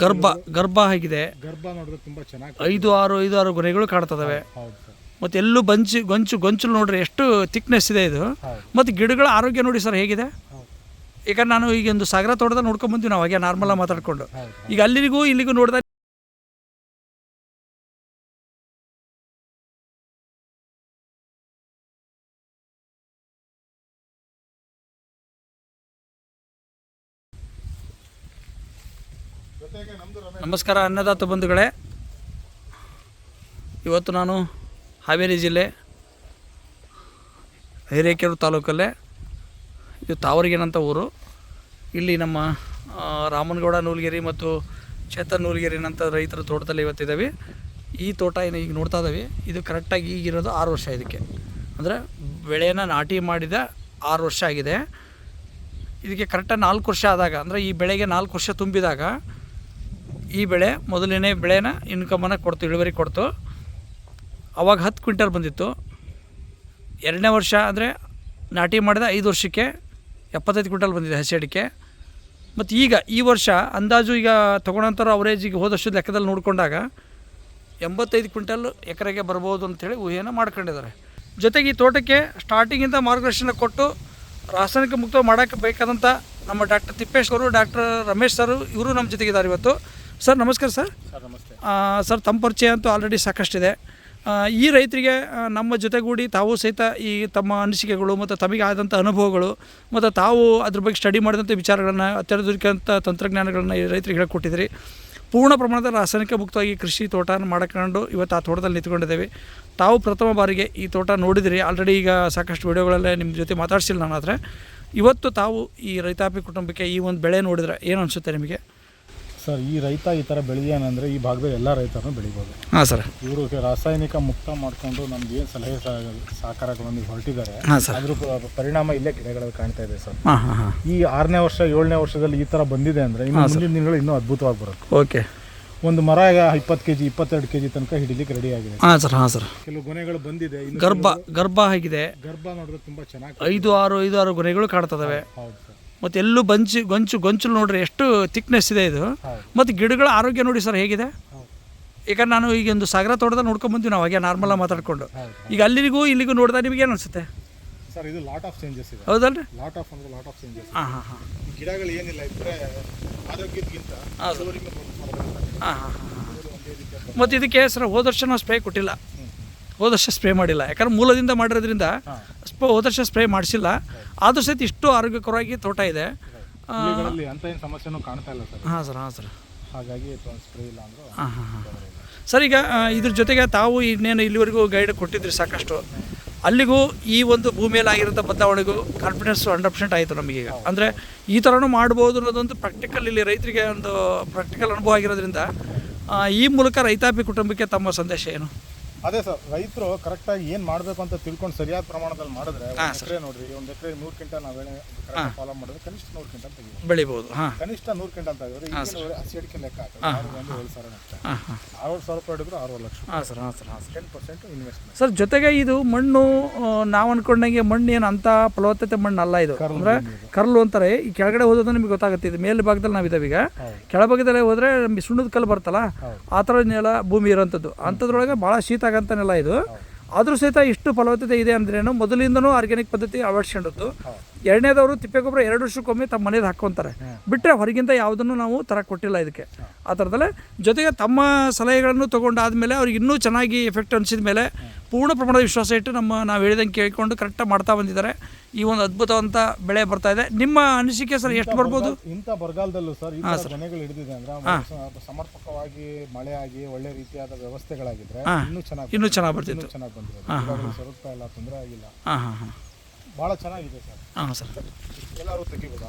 ಗರ್ಭ ಗರ್ಭ ಆಗಿದೆ. ಗರ್ಭ ನೋಡಿದ್ರೆ ತುಂಬಾ ಚೆನ್ನಾಗಿ ಐದು ಆರು ಐದು ಆರು ಗೊನೆಗಳು ಕಾಣ್ತದವೆ. ಹೌದು ಸರ್. ಮತ್ತು ಎಲ್ಲೂ ಬಂಚು ಗೊಂಚು ಗೊಂಚಲು ನೋಡ್ರಿ ಎಷ್ಟು ಥಿಕ್ನೆಸ್ ಇದೆ ಇದು. ಮತ್ತು ಗಿಡಗಳ ಆರೋಗ್ಯ ನೋಡಿ ಸರ್ ಹೇಗಿದೆ? ಈಗ ನಾನು ಈಗ ಒಂದು ಸಾಗರ ತೋಟದ ನೋಡ್ಕೊಂಡ್ ಬಂದ್ವಿ ನಾವು ಹಾಗೆ ನಾರ್ಮಲಾಗಿ ಮಾತಾಡ್ಕೊಂಡು. ಈಗ ಅಲ್ಲಿಗೂ ಇಲ್ಲಿಗೂ ನೋಡಿದ ನಮಸ್ಕಾರ ಅನ್ನದಾತ ಬಂಧುಗಳೇ. ಇವತ್ತು ನಾನು ಹಾವೇರಿ ಜಿಲ್ಲೆ ಹಿರೇಕೆರೂರು ತಾಲೂಕಲ್ಲೇ, ಇದು ತಾವರಿಗೇನಂತ ಊರು. ಇಲ್ಲಿ ನಮ್ಮ ರಾಮನಗೌಡ, ನೂಲ್ಗಿರಿ ಮತ್ತು ಚೇತನ್ ನೂಲ್ಗಿರಿನಂಥ ರೈತರ ತೋಟದಲ್ಲಿ ಇವತ್ತಿದ್ದಾವೆ. ಈ ತೋಟ ಏನು ಈಗ ನೋಡ್ತಾ ಇದ್ದಾವೆ. ಇದು ಕರೆಕ್ಟಾಗಿ ಈಗಿರೋದು ಆರು ವರ್ಷ ಇದಕ್ಕೆ. ಅಂದರೆ ಬೆಳೆಯನ್ನು ನಾಟಿ ಮಾಡಿದ ಆರು ವರ್ಷ ಆಗಿದೆ. ಇದಕ್ಕೆ ಕರೆಕ್ಟಾಗಿ ನಾಲ್ಕು ವರ್ಷ ಆದಾಗ, ಅಂದರೆ ಈ ಬೆಳೆಗೆ ನಾಲ್ಕು ವರ್ಷ ತುಂಬಿದಾಗ ಈ ಬೆಳೆ ಮೊದಲನೇ ಬೆಳೆನ ಇನ್ಕಮನ್ನು ಕೊಡ್ತು, ಇಳುವರಿ ಕೊಡ್ತು. ಅವಾಗ ಹತ್ತು ಕ್ವಿಂಟಲ್ ಬಂದಿತ್ತು. ಎರಡನೇ ವರ್ಷ ಅಂದರೆ ನಾಟಿ ಮಾಡಿದ ಐದು ವರ್ಷಕ್ಕೆ ಎಪ್ಪತ್ತೈದು ಕ್ವಿಂಟಲ್ ಬಂದಿದೆ ಹಸಿ ಅಡಿಕೆ. ಮತ್ತು ಈಗ ಈ ವರ್ಷ ಅಂದಾಜು ಈಗ ತೊಗೊಳಂಥವ್ರು ಅವರೇಜ್ ಈಗ ಹೋದ ವರ್ಷದ ಲೆಕ್ಕದಲ್ಲಿ ನೋಡಿಕೊಂಡಾಗ ಎಂಬತ್ತೈದು ಕ್ವಿಂಟಲ್ ಎಕರೆಗೆ ಬರ್ಬೋದು ಅಂಥೇಳಿ ಊಹೆಯನ್ನು ಮಾಡ್ಕೊಂಡಿದ್ದಾರೆ. ಜೊತೆಗೆ ಈ ತೋಟಕ್ಕೆ ಸ್ಟಾರ್ಟಿಂಗಿಂದ ಮಾರ್ಗದರ್ಶನ ಕೊಟ್ಟು ರಾಸಾಯನಿಕ ಮುಕ್ತ ಮಾಡೋಕ್ಕೆ ಬೇಕಾದಂಥ ನಮ್ಮ ಡಾಕ್ಟರ್ ತಿಪ್ಪೇಶ್ ಅವರು, ಡಾಕ್ಟರ್ ರಮೇಶ್ ಸರ್ ಇವರು ನಮ್ಮ ಜೊತೆಗಿದ್ದಾರೆ ಇವತ್ತು. ಸರ್ ನಮಸ್ಕಾರ ಸರ್. ಸರ್ ನಮಸ್ತೆ. ಸರ್ ತಮ್ಮ ಪರಿಚಯ ಅಂತೂ ಆಲ್ರೆಡಿ ಸಾಕಷ್ಟಿದೆ. ಈ ರೈತರಿಗೆ ನಮ್ಮ ಜೊತೆಗೂಡಿ ತಾವು ಸಹಿತ ಈ ತಮ್ಮ ಅನಿಸಿಕೆಗಳು ಮತ್ತು ತಮಗೆ ಆದಂಥ ಅನುಭವಗಳು ಮತ್ತು ತಾವು ಅದ್ರ ಬಗ್ಗೆ ಸ್ಟಡಿ ಮಾಡಿದಂಥ ವಿಚಾರಗಳನ್ನು ಅತ್ಯಾಧುನಿಕಂಥ ತಂತ್ರಜ್ಞಾನಗಳನ್ನು ಈ ರೈತರಿಗೆ ಹೇಳಿಕೊಟ್ಟಿದ್ರಿ. ಪೂರ್ಣ ಪ್ರಮಾಣದ ರಾಸಾಯನಿಕ ಮುಕ್ತವಾಗಿ ಕೃಷಿ ತೋಟನ ಮಾಡ್ಕೊಂಡು ಇವತ್ತು ಆ ತೋಟದಲ್ಲಿ ನಿಂತ್ಕೊಂಡಿದ್ದೇವೆ. ತಾವು ಪ್ರಥಮ ಬಾರಿಗೆ ಈ ತೋಟ ನೋಡಿದಿರಿ. ಆಲ್ರೆಡಿ ಈಗ ಸಾಕಷ್ಟು ವಿಡಿಯೋಗಳಲ್ಲೇ ನಿಮ್ಮ ಜೊತೆ ಮಾತಾಡ್ಸಿಲ್ಲ ನಾನು ಆದರೆ ಇವತ್ತು ತಾವು ಈ ರೈತಾಪಿ ಕುಟುಂಬಕ್ಕೆ ಈ ಒಂದು ಬೆಳೆ ನೋಡಿದ್ರೆ ಏನು ಅನಿಸುತ್ತೆ ನಿಮಗೆ? ಸರ್ ಈ ರೈತ ಈ ಥರ ಬೆಳೆಯಾನಂದ್ರೆ ಈ ಭಾಗದಲ್ಲಿ ಎಲ್ಲ ರೈತರನ್ನು ಬೆಳಿಬೋದು. ಹಾಂ ಸರ್. ಇವರು ರಾಸಾಯನಿಕ ಮುಕ್ತ ಮಾಡಿಕೊಂಡು ನಮ್ಗೆ ಏನು ಸಲಹೆ ಸಹ- ಸಹಕಾರಗಳನ್ನು ಹೊರಟಿದ್ದಾರೆ ಹಾಂ ಸರ್. ಅದ್ರ ಪ- ಪರಿಣಾಮ ಇಲ್ಲೇ ಗಿಡಗಳಲ್ಲಿ ಕಾಣ್ತಾ ಇದೆ ಸರ್. ಹಾಂ ಹಾಂ ಹಾಂ. ಈ ಆರನೇ ವರ್ಷ ಏಳನೇ ವರ್ಷದಲ್ಲಿ ಈ ಥರ ಬಂದಿದೆ ಅಂದರೆ ಇನ್ನು ಮುಂದಿನ ದಿನಗಳು ಇನ್ನೂ ಅದ್ಭುತವಾಗಿ ಬರುತ್ತೆ. ಓಕೆ. ಒಂದು ಮರ ಈಗ ಇಪ್ಪತ್ತು ಕೆ ಜಿ ಇಪ್ಪತ್ತೆರಡು ಕೆ ಜಿ ತನಕ ಹಿಡಿಲಿಕ್ಕೆ ರೆಡಿ ಆಗಿದೆ. ಹಾಂ ಸರ್ ಹಾಂ ಸರ್. ಕೆಲವು ಗೊನೆಗಳು ಬಂದಿದೆ ಇನ್ನು ಗರ್ಭ ಗರ್ಭ ಆಗಿದೆ. ಗರ್ಭ ನೋಡಿದ್ರೆ ತುಂಬಾ ಚೆನ್ನಾಗಿ ಐದು ಆರು ಐದು ಆರು ಗೊನೆಗಳು ಕಾಣ್ತದವೆ ಹೌದು ಸರ್. ಮತ್ತು ಎಲ್ಲೂ ಬಂಚು ಗೊಂಚು ಗೊಂಚಲು ನೋಡ್ರಿ ಎಷ್ಟು ತಿಕ್ನೆಸ್ ಇದೆ ಇದು. ಮತ್ತು ಗಿಡಗಳ ಆರೋಗ್ಯ ನೋಡಿ ಸರ್ ಹೇಗಿದೆ? ಯಾಕಂದ್ರೆ ಈಗ ನಾನು ಈಗ ಒಂದು ಸಾಗರ ತೋಟದ ನೋಡ್ಕೊಂಡು ಬಂದ್ವಿ ನಾವು ಹಾಗೆ ನಾರ್ಮಲಾಗಿ ಮಾತಾಡ್ಕೊಂಡು. ಈಗ ಅಲ್ಲಿಗೂ ಇಲ್ಲಿಗೂ ನೋಡಿದಾಗ ನಿಮಗೆ ಏನು ಅನಿಸುತ್ತೆ? ಸರ್ ಇದು ಲಾಟ್ ಆಫ್ ಚೇಂಜಸ್ ಇದೆ. ಹೌದಲ್ರಿ? ಲಾಟ್ ಆಫ್ ಅಂದ್ರೆ ಲಾಟ್ ಆಫ್ ಚೇಂಜಸ್ ಹಾಂ ಹಾಂ ಹಾಂ. ಗಿಡಗಳು ಏನಿಲ್ಲ ಇದ್ರೆ ಆರೋಗ್ಯಕ್ಕಿಂತ ಹಾಂ ಹಾಂ ಹಾಂ ಮತ್ತು ಇದಕ್ಕೆ ಸರ್ ಹೋದ ವರ್ಷ ನಾವು ಸ್ಪ್ರೇ ಕೊಟ್ಟಿಲ್ಲ. ಹೋದ ವರ್ಷ ಸ್ಪ್ರೇ ಮಾಡಿಲ್ಲ. ಯಾಕಂದ್ರೆ ಮೂಲದಿಂದ ಮಾಡಿರೋದ್ರಿಂದ ಸ್ಪ ಹೋದ ವರ್ಷ ಸ್ಪ್ರೇ ಮಾಡಿಸಿಲ್ಲ. ಆದರೂ ಸಹಿತ ಇಷ್ಟು ಆರೋಗ್ಯಕರವಾಗಿ ತೋಟ ಇದೆ. ಹುಳಿಗಳಲ್ಲಿ ಅಂತ ಏನು ಸಮಸ್ಯೆನೂ ಕಾಣ್ತಾ ಇಲ್ಲ ಸರ್. ಹಾಂ ಸರ್ ಹಾಂ ಸರ್. ಹಾಗಾಗಿ ಸ್ಪ್ರೇ ಇಲ್ಲ ಅಂದ್ರೆ ಹಾಂ ಹಾಂ ಹಾಂ. ಸರ್ ಈಗ ಇದ್ರ ಜೊತೆಗೆ ತಾವು ಇನ್ನೇನು ಇಲ್ಲಿವರೆಗೂ ಗೈಡ್ ಕೊಟ್ಟಿದ್ರಿ ಸಾಕಷ್ಟು. ಅಲ್ಲಿಗೂ ಈ ಒಂದು ಭೂಮಿಯಲ್ಲಿ ಆಗಿರೋಂಥ ಬದಲಾವಣೆಗೂ ಕಾನ್ಫಿಡೆನ್ಸ್ ಹಂಡ್ರೆಡ್ ಪರ್ಸೆಂಟ್ ಆಯಿತು ನಮಗೀಗ ಅಂದರೆ ಈ ಥರನೂ ಮಾಡ್ಬೋದು ಅನ್ನೋದೊಂದು ಪ್ರಾಕ್ಟಿಕಲ್ ಇಲ್ಲಿ ರೈತರಿಗೆ ಒಂದು ಪ್ರಾಕ್ಟಿಕಲ್ ಅನುಭವ ಆಗಿರೋದ್ರಿಂದ ಈ ಮೂಲಕ ರೈತಾಪಿ ಕುಟುಂಬಕ್ಕೆ ತಮ್ಮ ಸಂದೇಶ ಏನು? ಅದೇ ಸರ್ ರೈತರು ಕರೆಕ್ಟಾಗಿ ಏನು ಮಾಡಬೇಕು ಅಂತ ತಿಳ್ಕೊಂಡು ಸರಿಯಾದ ಪ್ರಮಾಣದಲ್ಲಿ ಮಾಡಿದ್ರೆ ಒಂದು ಎಕರೆ ನೋಡ್ರಿ ಒಂದು ಎಕರೆ ನೂರು ಕ್ವಿಂಟಲ್ ನಾವು ಫಾಲೋ ಮಾಡಿದ್ರೆ ಕನಿಷ್ಠ ನೂರು ಕ್ವಿಂಟಲ್ ತೆಗಿಬೋದು. ಬೆಳಿಬೋದು ಹಾಂ. ಕನಿಷ್ಠ ನೂರು ಕ್ವಿಂಟಲ್ ತೆಗೆದ್ರೆ ಈಗಿನ ಹಸಿ ಅಡಿಕೆ ಲೆಕ್ಕ ಹಾಕಿದ್ರೆ ಆರು ಒಂದು ಏಳು ಸಾವಿರ ನಷ್ಟ ಆರು ಸಾವಿರ ರೂಪಾಯಿ ಹಿಡಿದ್ರು ಆರು ಲಕ್ಷ. ಹಾಂ ಸರ್ ಹಾಂ ಸರ್ ಹಾಂ sir. Ten percent investment sir ಜೊತೆಗೆ ಇದು ಮಣ್ಣು ನಾವ್ ಅನ್ಕೊಂಡಂಗೆ ಮಣ್ಣು ಏನು ಅಂತ ಫಲವತ್ತತೆ ಮಣ್ಣು ಅಲ್ಲ ಇದು. ಅಂದ್ರೆ ಕರ್ಲು ಅಂತಾರೆ ಈ ಕೆಳಗಡೆ ಹೋದ್ರೆ ನಿಮಗೆ ಗೊತ್ತಾಗುತ್ತೆ ಇದು ಮೇಲ್ ಭಾಗದಲ್ಲಿ ನಾವು ಇದಾವೆ ಈಗ ಕೆಳಭಾಗದಲ್ಲೇ ಹೋದರೆ ಸುಣ್ಣದ ಕಲ್ಲು ಬರ್ತಲ್ಲ. ಆ ಥರ ನೆಲ ಭೂಮಿ ಇರೋಂಥದ್ದು. ಅಂಥದ್ರೊಳಗೆ ಭಾಳ ಶೀತ ಆಗಂತ ನೆಲ ಇದು. ಆದರೂ ಸಹಿತ ಇಷ್ಟು ಫಲವತ್ತತೆ ಇದೆ ಅಂದ್ರೇನು ಮೊದಲಿಂದನೂ ಆರ್ಗ್ಯಾನಿಕ್ ಪದ್ಧತಿ ಅಳವಡಿಸ್ಕೊಂಡಿದ್ದು. ಎರಡನೇದವರು ತಿಪ್ಪೆಗೊಬ್ಬರ ಎರಡು ವರ್ಷಕ್ಕೊಮ್ಮೆ ತಮ್ಮ ಮನೇದು ಹಾಕ್ಕೊತಾರೆ. ಬಿಟ್ಟರೆ ಹೊರಗಿಂತ ಯಾವುದನ್ನು ನಾವು ತರ ಕೊಟ್ಟಿಲ್ಲ ಇದಕ್ಕೆ. ಆ ಥರದಲ್ಲೇ ಜೊತೆಗೆ ತಮ್ಮ ಸಲಹೆಗಳನ್ನು ತೊಗೊಂಡಾದ್ಮೇಲೆ ಅವ್ರಿಗೆ ಇನ್ನೂ ಚೆನ್ನಾಗಿ ಎಫೆಕ್ಟ್ ಅನಿಸಿದ ಮೇಲೆ ಪೂರ್ಣ ಪ್ರಮಾಣದ ವಿಶ್ವಾಸ ಇಟ್ಟು ನಮ್ಮ ನಾವು ಹೇಳಿದಂಗೆ ಕೇಳಿಕೊಂಡು ಕರೆಕ್ಟಾಗಿ ಮಾಡ್ತಾ ಬಂದಿದ್ದಾರೆ. ಈ ಒಂದು ಅದ್ಭುತವಂತ ಬೆಳೆ ಬರ್ತಾ ಇದೆ. ನಿಮ್ಮ ಅನಿಸಿಕೆ ಸರ್ ಎಷ್ಟು ಬರ್ಬೋದು? ಇಂಥ ಬರಗಾಲದಲ್ಲೂ ಸರ್ ಈ ಕೊನೆಗಳು ಹಿಡಿದಿದೆ ಅಂದ್ರೆ ಸಮರ್ಪಕವಾಗಿ ಮಳೆ ಆಗಿ ಒಳ್ಳೆ ರೀತಿಯಾದ ವ್ಯವಸ್ಥೆಗಳಾಗಿದ್ರೆ ಇನ್ನೂ ಚೆನ್ನಾಗಿ ಇನ್ನೂ ಚೆನ್ನಾಗಿ ಬರ್ತಿತ್ತು. ಚೆನ್ನಾಗಿ ಬಂದಿದೆ. ಸ್ವಲ್ಪ ಎಲ್ಲ ತೊಂದರೆ ಆಗಿಲ್ಲ. ಹಾಂ ಹಾಂ ಹಾಂ. ಭಾಳ ಚೆನ್ನಾಗಿದೆ ಸರ್. ಹಾಂ ಸರ್. ಎಲ್ಲರೂ ತೆಗಿಬೋದು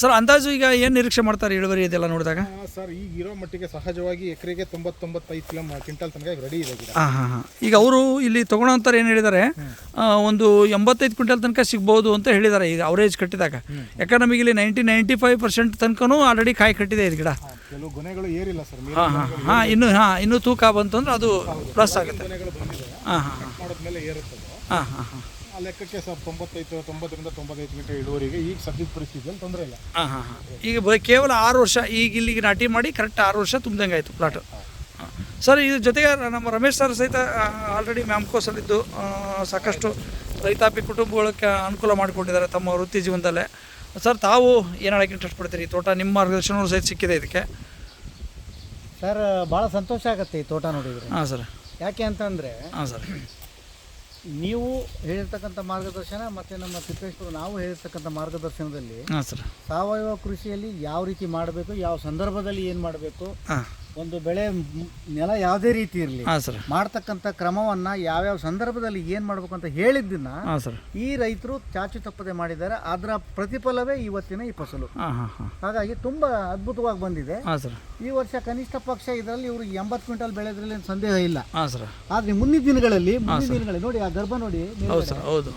ಸರ್ ಅಂದಾಜು ಈಗ ಏನು ನಿರೀಕ್ಷೆ ಮಾಡ್ತಾರೆ ಇಳುವರಿ ಇದೆಲ್ಲ ನೋಡಿದಾಗ? ಸರ್ ಈಗ ಇರೋ ಮಟ್ಟಿಗೆ ಸಹಜವಾಗಿ ಎಕರೆಗೆ ತೊಂಬತ್ತೊಂಬತ್ತೈದು ಕಿಲೋ ಕ್ವಿಂಟಲ್ ತನಕ ರೆಡಿ ಇದೆ ಗಿಡ. ಹಾಂ ಹಾಂ ಹಾಂ. ಈಗ ಅವರು ಇಲ್ಲಿ ತೊಗೊಳೋಂಥವ್ರು ಏನು ಹೇಳಿದ್ದಾರೆ ಆ, ಒಂದು ಎಂಬತ್ತೈದು ಕ್ವಿಂಟಲ್ ತನಕ ಸಿಗ್ಬೋದು ಅಂತ ಹೇಳಿದ್ದಾರೆ ಈಗ ಅವರೇಜ್ ಕಟ್ಟಿದಾಗ. ಯಾಕಂದ್ರೆ ನಮಗೆ ಇಲ್ಲಿ ನೈಂಟಿ ನೈಂಟಿ ಫೈವ್ ಪರ್ಸೆಂಟ್ ತನಕನೂ ಆಲ್ರೆಡಿ ಕಾಯಿ ಕಟ್ಟಿದೆ ಇದು ಗಿಡ. ಕೆಲವು ಗೊನೆಗಳು ಏರಿಲ್ಲ ಸರ್ ನೀರು ಹಾಂ ಹಾಂ ಹಾಂ ಇನ್ನೂ ಹಾಂ ಇನ್ನೂ ತೂಕ ಬಂತು ಅಂದ್ರೆ ಅದು ಪ್ಲಸ್ ಆಗುತ್ತೆ. ಗೊನೆಗಳು ಬಂದಿದೆ. ಹಾಂ ಹಾಂ ಹಾಂ. ಮಾಡಿದ್ಮೇಲೆ ಏರುತ್ತದೆ. ಹಾಂ ಹಾಂ ಹಾಂ. ಆ ಲೆಕ್ಕಕ್ಕೆ ಸರ್ ತೊಂಬತ್ತೈದು ತೊಂಬತ್ತರಿಂದ ತೊಂಬತ್ತೈದು ಗಂಟೆ ಇಳುವರಿಗೆ ಈಗ ಸದ್ಯದ ಪರಿಸ್ಥಿತಿಯಲ್ಲಿ ತೊಂದರೆ ಇಲ್ಲ. ಹಾಂ ಹಾಂ ಹಾಂ. ಈಗ ಬ ಕೇವಲ ಆರು ವರ್ಷ ಈಗ ಇಲ್ಲಿಗೆ ನಾಟಿ ಮಾಡಿ ಕರೆಕ್ಟ್ ಆರು ವರ್ಷ ತುಂಬ್ದಂಗೆ ಆಯಿತು ಪ್ಲಾಟ್ ಸರ್ ಇದ್ರ ಜೊತೆಗೆ ನಮ್ಮ ರಮೇಶ್ ಸರ್ ಸಹಿತ ಆಲ್ರೆಡಿ ಮ್ಯಾಮ್ಕೋಸಲ್ಲಿದ್ದು ಆ, ಸಾಕಷ್ಟು ರೈತಾಪಿ ಕುಟುಂಬಗಳಿಗೆ ಅನುಕೂಲ ಮಾಡಿಕೊಂಡಿದ್ದಾರೆ ತಮ್ಮ ವೃತ್ತಿ ಜೀವನದಲ್ಲೇ. ಸರ್ ತಾವು ಏನು ಹೇಳಕ್ಕೆ ಇಂಟ್ರೆಸ್ಟ್ ಪಡ್ತೀರಿ? ಈ ತೋಟ ನಿಮ್ಮ ಮಾರ್ಗದರ್ಶನವೂ ಸಹಿತ ಸಿಕ್ಕಿದೆ ಇದಕ್ಕೆ? ಸರ್ ಭಾಳ ಸಂತೋಷ ಆಗುತ್ತೆ ಈ ತೋಟ ನೋಡಿದರೆ. ಹಾಂ ಸರ್. ಯಾಕೆ ಅಂತಂದರೆ ಹಾಂ ಸರ್. ನೀವು ಹೇಳಿರ್ತಕ್ಕಂಥ ಮಾರ್ಗದರ್ಶನ ಮತ್ತು ನಮ್ಮ ತಿಪ್ಪೇಶ್ವರ ನಾವು ಹೇಳಿರ್ತಕ್ಕಂಥ ಮಾರ್ಗದರ್ಶನದಲ್ಲಿ ಹಾಂ ಸರ್. ಸಾವಯವ ಕೃಷಿಯಲ್ಲಿ ಯಾವ ರೀತಿ ಮಾಡಬೇಕು ಯಾವ ಸಂದರ್ಭದಲ್ಲಿ ಏನು ಮಾಡಬೇಕು ಒಂದು ಬೆಳೆ ನೆಲ ಯಾವುದೇ ರೀತಿ ಇರಲಿ ಹಾಂ ಸರ್. ಮಾಡ್ತಕ್ಕಂಥ ಕ್ರಮವನ್ನು ಯಾವ್ಯಾವ ಸಂದರ್ಭದಲ್ಲಿ ಏನು ಮಾಡಬೇಕು ಅಂತ ಹೇಳಿದ್ದನ್ನ ಹಾಂ ಸರ್. ಈ ರೈತರು ಚಾಚು ತಪ್ಪದೆ ಮಾಡಿದ್ದಾರೆ. ಅದರ ಪ್ರತಿಫಲವೇ ಇವತ್ತಿನ ಈ ಫಸಲು. ಹಾಂ ಹಾಂ ಹಾಂ. ಹಾಗಾಗಿ ತುಂಬಾ ಅದ್ಭುತವಾಗಿ ಬಂದಿದೆ. ಹಾಂ ಸರ್. ಈ ವರ್ಷ ಕನಿಷ್ಠ ಪಕ್ಷ ಇದರಲ್ಲಿ ಇವರು ಎಂಬತ್ತು ಕ್ವಿಂಟಲ್ ಬೆಳೆದ್ರಲ್ಲಿ ಏನು ಸಂದೇಹ ಇಲ್ಲ. ಹಾಂ ಸರ್. ಆದ್ರೆ ಮುಂದಿನ ದಿನಗಳಲ್ಲಿ ಮುಂದಿನ ದಿನಗಳಲ್ಲಿ ನೋಡಿ ಆ ಗರ್ಭ ನೋಡಿ ಹೌದು ಸರ್ ಹೌದು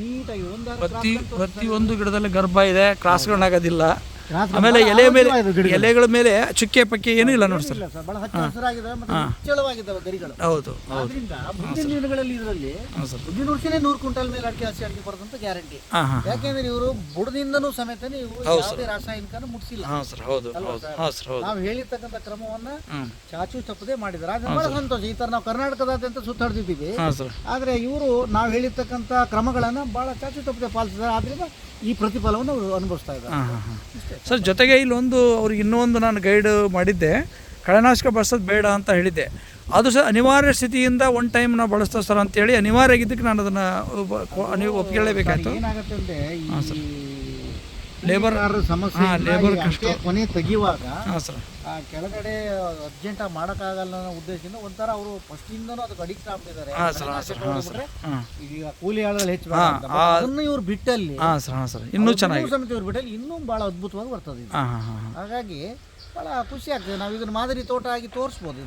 ನೀಟಾಗಿ ಒಂದು ಪ್ರತಿ ಪ್ರತಿಯೊಂದು ಗಿಡದಲ್ಲಿ ಗರ್ಭ ಇದೆ ಕ್ರಾಸ್ಗಳಾಗೋದಿಲ್ಲ ಕ್ರಾಸ್ ಆಮೇಲೆ ಎಲೆ ಮೇಲೆ ಎಲೆಗಳ ಮೇಲೆ ಚುಕ್ಕೆ ಪಕ್ಕೆ ಏನೂ ಇಲ್ಲ ನೋಡಿ ಸರ್. ಬಹಳ ಹಚ್ಚ ಹಸಿರಾಗಿದ್ದಾವೆ ಮತ್ತೆ ನಿಚ್ಚಳವಾಗಿದ್ದಾವೆ ಗರಿಗಳು. ಹೌದು ಹೌದು. ಆದ್ರಿಂದ ಮುಂದಿನ ದಿನಗಳಲ್ಲಿ ಇದರಲ್ಲಿ ಹಾಂ ಸರ್. ಮುಂದಿನ ವರ್ಷನೇ ನೂರು ಕ್ವಿಂಟಲ್ ಮೇಲೆ ಅಡಿಕೆ ಹಸಿ ಅಡಿಕೆ ಬರೋದಂತ ಗ್ಯಾರಂಟಿ. ಹಾಂ ಹಾಂ ಯಾಕೆಂದ್ರೆ ಇವರು ಬುಡದಿಂದನೂ ಸಮೇತ ನೀವು ಯಾವುದೇ ರಾಸಾಯನಿಕನ ಮುಟ್ಸಿಲ್ಲ. ಹಾಂ ಸರ್. ಹೌದು ಹೌದು. ಹಾಂ ಸರ್. ಹೌದು. ನಾವು ಹೇಳಿರ್ತಕ್ಕಂಥ ಕ್ರಮವನ್ನ ಚಾಚು ತಪ್ಪದೆ ಮಾಡಿದ್ದಾರೆ. ಆದ್ರೆ ಬಹಳ ಸಂತೋಷ. ಈ ತರ ನಾವು ಕರ್ನಾಟಕದಾದ್ಯಂತ ಸುತ್ತಾಡ್ತಿದ್ದೀವಿ. ಆದರೆ ಇವರು ನಾವು ಹೇಳಿರ್ತಕ್ಕಂಥ ಕ್ರಮಗಳನ್ನ ಬಹಳ ಚಾಚು ತಪ್ಪದೆ ಪಾಲಿಸಿದ್ದಾರೆ. ಆದ್ರಿಂದ ಈ ಪ್ರತಿಫಲವನ್ನು ಅನುಭವಿಸ್ತಾ ಇದ್ದಾರೆ. ಸರ್ ಜೊತೆಗೆ ಇಲ್ಲೊಂದು ಅವ್ರಿಗೆ ಇನ್ನೊಂದು ನಾನು ಗೈಡ್ ಮಾಡಿದ್ದೆ. ಕಳೆನಾಶಕ ಬಳಸೋದು ಬೇಡ ಅಂತ ಹೇಳಿದ್ದೆ. ಅದು ಸಹ ಅನಿವಾರ್ಯ ಸ್ಥಿತಿಯಿಂದ ಒನ್ ಟೈಮ್ ನಾವು ಬಳಸ್ತಾ ಸರ್ ಅಂತೇಳಿ ಅನಿವಾರ್ಯ ಆಗಿದ್ದಕ್ಕೆ ನಾನು ಅದನ್ನು ನೀವು ಒಪ್ಕೊಳ್ಳೇಬೇಕಾಯ್ತು ಏನಾಗುತ್ತೆ ಸರ್. ಲೇಬರ್ ಸಮಸ್ಯೆ ಲೇಬರ್ ಕಷ್ಟ. ಕೊನೆ ತೆಗಿಯುವಾಗ ಕೆಳಗಡೆ ಅರ್ಜೆಂಟ್ ಆ ಕೆಳಗಡೆ ಅರ್ಜೆಂಟಾಗಿ ಮಾಡೋಕ್ಕಾಗಲ್ಲ ಅನ್ನೋ ಉದ್ದೇಶದಿಂದ ಒಂಥರ ಅವರು ಫಸ್ಟಿಂದನೂ ಅದಕ್ಕೆ ಅಡಿಕ್ಟ್ ಆಗ್ಬಿಟ್ಟಿದ್ದಾರೆ. ಹಾಂ ಸರ್ ಹಾಂ ಸರ್ ಹಾಂ ಸರ್ ಈಗ ಕೂಲಿ ಆಳಲ್ಲಿ ಹೆಚ್ಚು ಅದನ್ನು ಇವ್ರು ಬಿಟ್ಟಲ್ಲಿ ಹಾಂ ಸರ್ ಹಾಂ ಸರ್ ಇನ್ನೂ ಚೆನ್ನಾಗಿ ಸಮೇತ ಇವ್ರು ಬಿಟ್ಟಲ್ಲಿ ಇನ್ನೂ ಭಾಳ ಅದ್ಭುತವಾಗಿ ಬರ್ತದೆ ಹಾಗಾಗಿ ಭಾಳ ಖುಷಿ ಆಗ್ತದೆ. ನಾವು ಇದನ್ನ ಮಾದರಿ ತೋಟ ಆಗಿ ತೋರಿಸ್ಬೋದು.